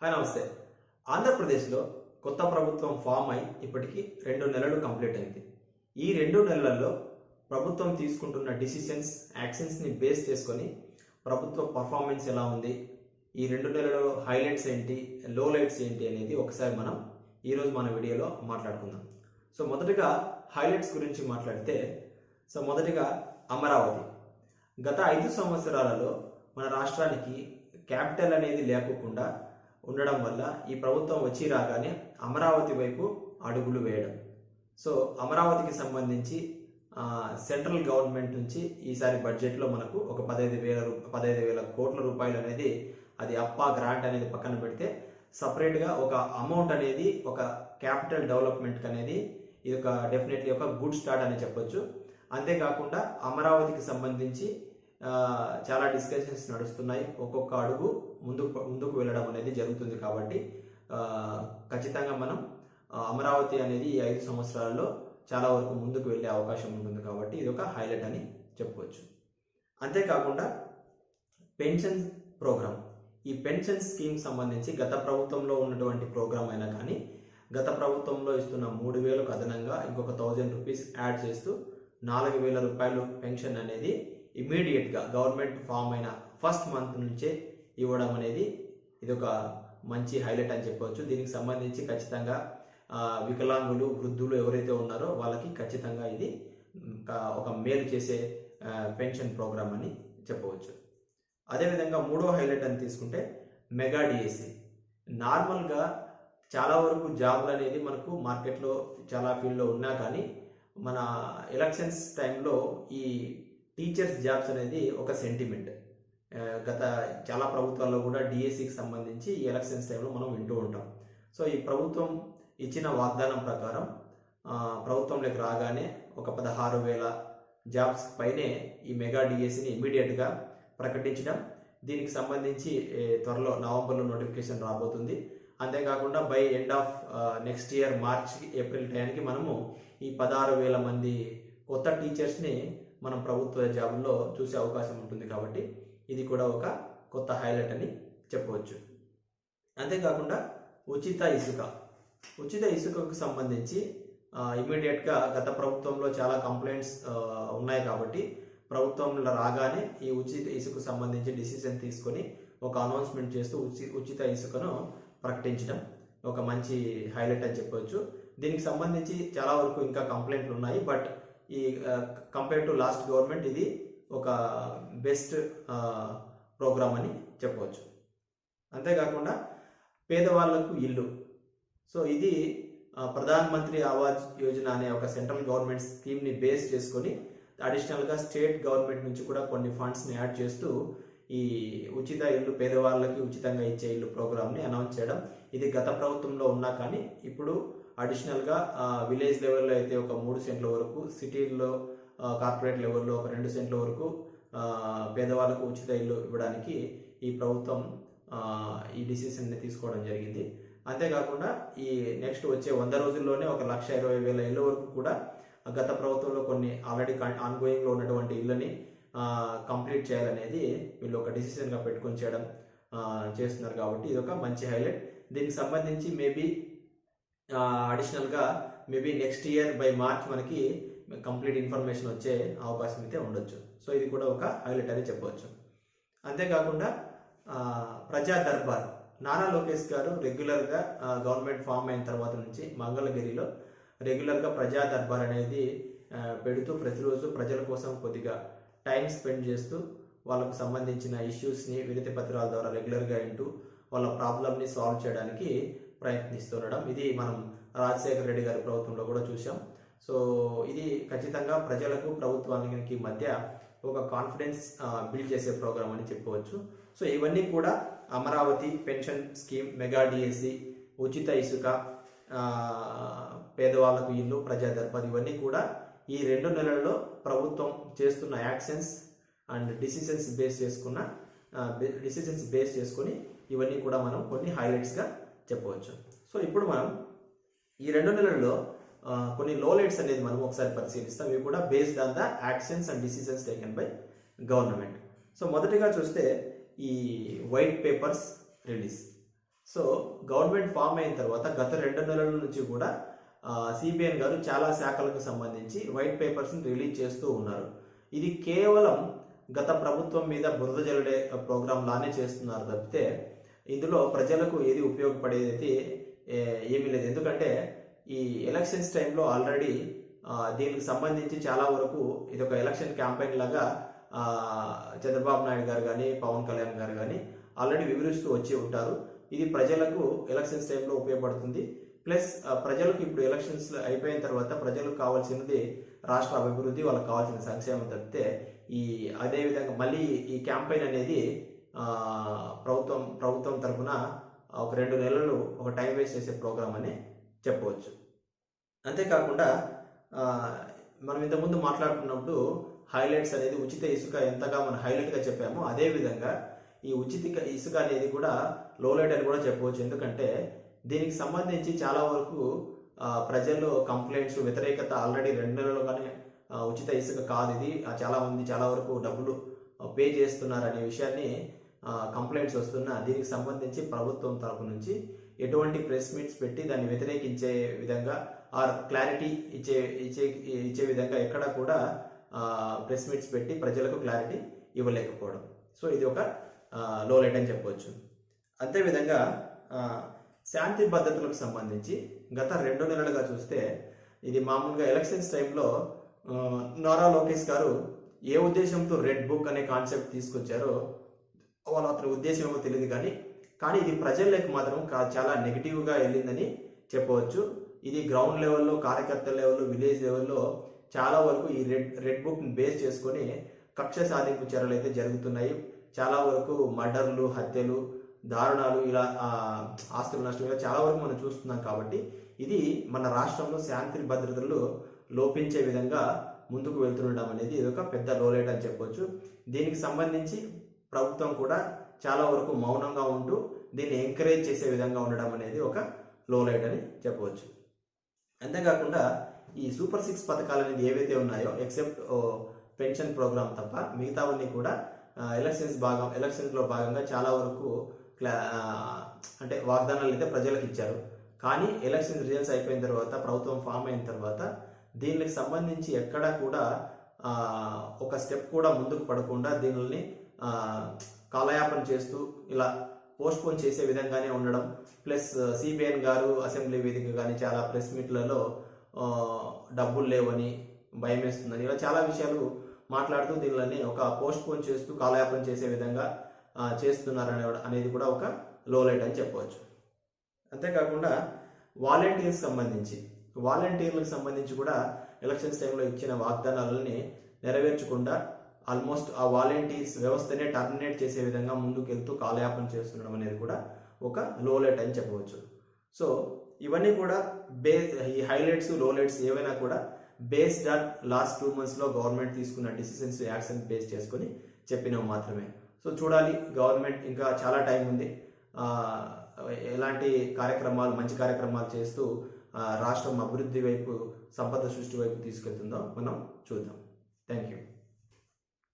Hi నమస్తే. ఆంధ్రప్రదేశ్లో కొత్త ప్రభుత్వం ఫామ్ అయి ఇప్పటికీ రెండు నెలలు కంప్లీట్ అయింది. ఈ రెండు నెలలలో ప్రభుత్వం తీసుకుంటున్న డిసిషన్స్ యాక్షన్స్ని బేస్ చేసుకొని ప్రభుత్వ పర్ఫార్మెన్స్ ఎలా ఉంది ఈ రెండు నెలలలో హైలైట్స్ ఏంటి లో లైట్స్ ఏంటి అనేది ఒకసారి మనం ఈరోజు మన వీడియోలో మాట్లాడుకుందాం. సో మొదటగా హైలైట్స్ గురించి మాట్లాడితే సో మొదటిగా అమరావతి. గత ఐదు సంవత్సరాలలో మన రాష్ట్రానికి క్యాపిటల్ అనేది లేకోకుండా ఉండడం వల్ల ఈ ప్రభుత్వం వచ్చి రాగానే అమరావతి వైపు అడుగులు వేయడం. సో అమరావతికి సంబంధించి సెంట్రల్ గవర్నమెంట్ నుంచి ఈసారి బడ్జెట్లో మనకు ఒక పదహైదు వేల పదహైదు వేల కోట్ల రూపాయలు అనేది అది అప్పా గ్రాంట్ అనేది పక్కన పెడితే సపరేట్గా ఒక అమౌంట్ అనేది ఒక క్యాపిటల్ డెవలప్మెంట్ అనేది ఇది ఒక డెఫినెట్లీ ఒక గుడ్ స్టార్ట్ అని చెప్పొచ్చు. అంతేకాకుండా అమరావతికి సంబంధించి చాలా డిస్కషన్స్ నడుస్తున్నాయి. ఒక్కొక్క అడుగు ముందుకు ముందుకు వెళ్ళడం అనేది జరుగుతుంది కాబట్టి ఖచ్చితంగా మనం అమరావతి అనేది ఈ ఐదు సంవత్సరాల్లో చాలా వరకు ముందుకు వెళ్ళే అవకాశం ఉంటుంది కాబట్టి ఇది ఒక హైలైట్ అని చెప్పుకోవచ్చు. అంతేకాకుండా పెన్షన్ ప్రోగ్రామ్. ఈ పెన్షన్ స్కీమ్ సంబంధించి గత ప్రభుత్వంలో ఉన్నటువంటి ప్రోగ్రామ్ అయినా కానీ గత ప్రభుత్వంలో ఇస్తున్న మూడు వేలకు అదనంగా ఇంకొక థౌజండ్ రూపీస్ యాడ్ చేస్తూ నాలుగు వేల రూపాయలు పెన్షన్ అనేది ఇమీడియట్గా గవర్నమెంట్ ఫామ్ అయిన ఫస్ట్ మంత్ నుంచే ఇవ్వడం అనేది ఇది ఒక మంచి హైలైట్ అని చెప్పవచ్చు. దీనికి సంబంధించి ఖచ్చితంగా వికలాంగులు వృద్ధులు ఎవరైతే ఉన్నారో వాళ్ళకి ఖచ్చితంగా ఇది ఒక మేలు చేసే పెన్షన్ ప్రోగ్రామ్ అని చెప్పవచ్చు. అదేవిధంగా మూడో హైలైట్ అని తీసుకుంటే మెగా డిఎస్సి నార్మల్గా చాలా వరకు జాబ్లు అనేది మనకు మార్కెట్లో చాలా ఫీల్డ్లో ఉన్నా కానీ మన ఎలక్షన్స్ టైంలో ఈ టీచర్స్ జాబ్స్ అనేది ఒక సెంటిమెంట్. గత చాలా ప్రభుత్వాల్లో కూడా డిఎస్సికి సంబంధించి ఈ ఎలక్షన్స్ టైంలో మనం వింటూ ఉంటాం. సో ఈ ప్రభుత్వం ఇచ్చిన వాగ్దానం ప్రకారం ప్రభుత్వంలోకి రాగానే ఒక పదహారు వేల జాబ్స్ పైనే ఈ మెగా డిఎస్సిని ఇమీడియట్గా ప్రకటించడం దీనికి సంబంధించి త్వరలో నవంబర్లో నోటిఫికేషన్ రాబోతుంది. అంతేకాకుండా by end of next year March April టైంకి మనము ఈ పదహారు వేల మంది కొత్త టీచర్స్ని మనం ప్రభుత్వ జాబుల్లో చూసే అవకాశం ఉంటుంది కాబట్టి ఇది కూడా ఒక కొత్త హైలైట్ అని చెప్పవచ్చు. అంతేకాకుండా ఉచిత ఇసుక. ఉచిత ఇసుకకు సంబంధించి ఇమీడియట్గా గత ప్రభుత్వంలో చాలా కంప్లైంట్స్ ఉన్నాయి కాబట్టి ప్రభుత్వంలో రాగానే ఈ ఉచిత ఇసుకు సంబంధించి డిసిజన్ తీసుకొని ఒక అనౌన్స్మెంట్ చేస్తూ ఉచి ఉచిత ఇసుకను ప్రకటించడం ఒక మంచి హైలైట్ అని చెప్పవచ్చు దీనికి సంబంధించి చాలా వరకు ఇంకా కంప్లైంట్లు ఉన్నాయి. బట్ ఈ కంపేర్ టు లాస్ట్ గవర్నమెంట్ ఇది ఒక బెస్ట్ ప్రోగ్రామ్ అని చెప్పవచ్చు. అంతేకాకుండా పేదవాళ్ళకు ఇల్లు. సో ఇది ప్రధాన ప్రధాన్ మంత్రి ఆవాజ్ యోజన అనే ఒక సెంట్రల్ గవర్నమెంట్ స్కీమ్ని బేస్ చేసుకొని అడిషనల్గా స్టేట్ గవర్నమెంట్ నుంచి కూడా కొన్ని ఫండ్స్ని యాడ్ చేస్తూ ఈ ఉచిత ఇల్లు పేదవాళ్ళకి ఉచితంగా ఇచ్చే ఇల్లు ప్రోగ్రామ్ని అనౌన్స్ చేయడం. ఇది గత ప్రభుత్వంలో ఉన్నా కానీ ఇప్పుడు అడిషనల్గా విలేజ్ లెవెల్లో అయితే ఒక మూడు సెంట్ల వరకు సిటీల్లో కార్పొరేట్ లెవెల్లో ఒక రెండు సెంట్ల వరకు పేదవాళ్ళకు ఉచిత ఇల్లు ఇవ్వడానికి ఈ ప్రభుత్వం ఈ డిసిషన్ని తీసుకోవడం జరిగింది. అంతేకాకుండా ఈ నెక్స్ట్ వచ్చే వంద రోజుల్లోనే ఒక లక్ష ఇరవై వేల ఇళ్ళ వరకు కూడా గత ప్రభుత్వంలో కొన్ని ఆల్రెడీ ఆన్గోయింగ్లో ఉన్నటువంటి ఇళ్ళని కంప్లీట్ చేయాలనేది వీళ్ళు ఒక డిసిషన్గా పెట్టుకొని చేయడం చేస్తున్నారు కాబట్టి ఇది ఒక మంచి హైలైట్ దీనికి సంబంధించి మేబీ అడిషనల్గా maybe next year by March మనకి కంప్లీట్ ఇన్ఫర్మేషన్ వచ్చే అవకాశం అయితే ఉండొచ్చు. సో ఇది కూడా ఒక హైలైట్ అని చెప్పవచ్చు. అంతేకాకుండా ప్రజా దర్బార్. నారా లోకేష్ గారు రెగ్యులర్గా గవర్నమెంట్ ఫామ్ అయిన తర్వాత నుంచి మంగళగిరిలో రెగ్యులర్గా ప్రజా దర్బార్ అనేది పెడుతూ ప్రతిరోజు ప్రజల కోసం కొద్దిగా టైం స్పెండ్ చేస్తూ వాళ్ళకు సంబంధించిన ఇష్యూస్ని వినతి పత్రాల ద్వారా రెగ్యులర్గా వింటూ వాళ్ళ ప్రాబ్లమ్ని సాల్వ్ చేయడానికి ప్రయత్నిస్తుండడం. ఇది మనం రాజశేఖర రెడ్డి గారి ప్రభుత్వంలో కూడా చూసాం సో ఇది ఖచ్చితంగా ప్రజలకు ప్రభుత్వానికి మధ్య ఒక కాన్ఫిడెన్స్ బిల్డ్ చేసే ప్రోగ్రామ్ అని చెప్పవచ్చు. సో ఇవన్నీ కూడా Amaravati pension scheme mega DSC ఉచిత ఇసుక ఆ, పేదవాళ్ళకు ఇల్లు ప్రజా ఇవన్నీ కూడా ఈ రెండు నెలల్లో ప్రభుత్వం చేస్తున్న యాక్షన్స్ అండ్ డిసిషన్స్ బేస్ చేసుకున్న డిసిషన్స్ బేస్ చేసుకొని ఇవన్నీ కూడా మనం కొన్ని హైలైట్స్గా చెప్పవచ్చు. సో ఇప్పుడు మనం ఈ రెండు నెలల్లో కొన్ని లో లైట్స్ అనేది మనం ఒకసారి పరిశీలిస్తాం. ఇవి కూడా based on the actions and decisions taken by government so మొదటిగా చూస్తే ఈ white papers release so government form అయిన తర్వాత గత రెండు నెలల నుంచి కూడా సిబిఎన్ గారు చాలా శాఖలకు సంబంధించి వైట్ పేపర్స్ని రిలీజ్ చేస్తూ ఉన్నారు. ఇది కేవలం గత ప్రభుత్వం మీద బురద జల్లడే ప్రోగ్రాం లానే చేస్తున్నారు తప్పితే ఇందులో ప్రజలకు ఏది ఉపయోగపడేది అయితే ఏమీ లేదు. ఎందుకంటే ఈ ఎలక్షన్స్ టైంలో ఆల్రెడీ దీనికి సంబంధించి చాలా వరకు ఇది ఒక ఎలక్షన్ క్యాంపెయిన్ లాగా చంద్రబాబు నాయుడు గారు కానీ పవన్ కళ్యాణ్ గారు కానీ ఆల్రెడీ వివరిస్తూ వచ్చి ఉంటారు. ఇది ప్రజలకు ఎలక్షన్స్ టైంలో ఉపయోగపడుతుంది. ప్లస్ ప్రజలకు ఇప్పుడు ఎలక్షన్స్ అయిపోయిన తర్వాత ప్రజలకు కావాల్సినది రాష్ట్ర అభివృద్ధి వాళ్ళకి కావాల్సిన సంక్షేమం తప్పితే ఈ అదే విధంగా మళ్ళీ ఈ క్యాంపెయిన్ అనేది ప్రభుత్వం ప్రభుత్వం తరఫున ఒక రెండు నెలలు ఒక టైం వేస్ట్ చేసే ప్రోగ్రామ్ అని చెప్పవచ్చు. అంతేకాకుండా మనం ఇంతకుముందు మాట్లాడుకున్నప్పుడు హైలైట్స్ అనేది ఉచిత ఇసుక ఎంతగా మనం హైలైట్గా చెప్పామో అదే విధంగా ఈ ఉచిత ఇసుక అనేది కూడా లోలైట్ అని కూడా చెప్పవచ్చు. ఎందుకంటే దీనికి సంబంధించి చాలా వరకు ప్రజల్లో కంప్లైంట్స్ వ్యతిరేకత ఆల్రెడీ రెండు నెలలుగానే ఉచిత ఇసుక కాదు ఇది. చాలామంది చాలా మంది చాలా వరకు డబ్బులు పే చేస్తున్నారు అనే విషయాన్ని కంప్లైంట్స్ వస్తున్నా దీనికి సంబంధించి ప్రభుత్వం తరపు నుంచి ఎటువంటి ప్రెస్ మీట్స్ పెట్టి దాన్ని వ్యతిరేకించే విధంగా ఆర్ క్లారిటీ ఇచ్చే ఇచ్చే ఇచ్చే విధంగా ఎక్కడ కూడా ప్రెస్ మీట్స్ పెట్టి ప్రజలకు క్లారిటీ ఇవ్వలేకపోవడం. సో ఇది ఒక లో లైట్ అని చెప్పవచ్చు అంతేవిధంగా శాంతి భద్రతలకు సంబంధించి గత రెండు నెలలుగా చూస్తే ఇది మామూలుగా ఎలక్షన్స్ టైంలో నారా లోకేష్ గారు ఏ ఉద్దేశంతో రెడ్ బుక్ అనే కాన్సెప్ట్ తీసుకొచ్చారో వాళ్ళ అతని ఉద్దేశం ఏమో తెలియదు కానీ కానీ ఇది ప్రజల్లోకి మాత్రం చాలా నెగిటివ్గా వెళ్ళిందని చెప్పవచ్చు. ఇది గ్రౌండ్ లెవెల్లో కార్యకర్త లెవెల్లో విలేజ్ లెవెల్లో చాలా వరకు ఈ రెడ్ రెడ్ బుక్ని బేస్ చేసుకొని కక్ష సాధింపు చర్యలు అయితే జరుగుతున్నాయి. చాలా వరకు మర్డర్లు హత్యలు దారుణాలు ఇలా ఆ, ఆస్తుల నష్టం ఇలా చాలా వరకు మనం చూస్తున్నాం కాబట్టి ఇది మన రాష్ట్రంలో శాంతి భద్రతలు లోపించే విధంగా ముందుకు వెళ్తుండడం అనేది ఇది ఒక పెద్ద లోలైట్ అని చెప్పొచ్చు. దీనికి సంబంధించి ప్రభుత్వం కూడా చాలా వరకు మౌనంగా ఉంటూ దీన్ని ఎంకరేజ్ చేసే విధంగా ఉండడం అనేది ఒక లోలైట్ అని చెప్పవచ్చు. అంతేకాకుండా ఈ సూపర్ సిక్స్ పథకాలు అనేది ఏవైతే ఉన్నాయో ఎక్సెప్ట్ పెన్షన్ ప్రోగ్రామ్ తప్ప మిగతావన్నీ కూడా ఎలక్షన్స్ భాగం ఎలక్షన్స్లో భాగంగా చాలా వరకు క్లా అంటే వాగ్దానాలు అయితే ప్రజలకు ఇచ్చారు. కానీ ఎలక్షన్ రిజల్ట్స్ అయిపోయిన తర్వాత ప్రభుత్వం ఫామ్ అయిన తర్వాత దీనికి సంబంధించి ఎక్కడా కూడా ఒక స్టెప్ కూడా ముందుకు పడకుండా దీనిని కాలయాపన చేస్తూ ఇలా పోస్ట్పోన్ చేసే విధంగానే ఉండడం. ప్లస్ సిబిఎన్ గారు అసెంబ్లీ వేదిక కానీ చాలా ప్రెస్ మీట్లలో డబ్బులు లేవని భయం వేస్తుందని ఇలా చాలా విషయాలు మాట్లాడుతూ దీనిలోని ఒక పోస్ట్పోన్ చేస్తూ కాలయాపన చేసే విధంగా చేస్తున్నారనే అనేది కూడా ఒక లో లైట్ అని చెప్పవచ్చు. అంతేకాకుండా వాలంటీర్స్ సంబంధించి వాలంటీర్లకు సంబంధించి కూడా ఎలక్షన్స్ టైంలో ఇచ్చిన వాగ్దానాలని నెరవేర్చకుండా ఆల్మోస్ట్ ఆ వాలంటీర్స్ వ్యవస్థనే టర్మినేట్ చేసే విధంగా ముందుకెళ్తూ కాలయాపన చేస్తుండడం అనేది కూడా ఒక లోలైట్ అని చెప్పవచ్చు. సో ఇవన్నీ కూడా బే ఈ హైలైట్స్ లోలైట్స్ ఏవైనా కూడా బేస్డ్ ఆన్ లాస్ట్ టూ మంత్స్లో గవర్నమెంట్ తీసుకున్న డిసిషన్స్ యాక్షన్ బేస్ చేసుకొని చెప్పినవి మాత్రమే. సో చూడాలి గవర్నమెంట్ ఇంకా చాలా టైం ఉంది. ఎలాంటి కార్యక్రమాలు మంచి కార్యక్రమాలు చేస్తూ రాష్ట్రం అభివృద్ధి వైపు సంపద సృష్టి వైపు తీసుకెళ్తుందో మనం చూద్దాం. Thank you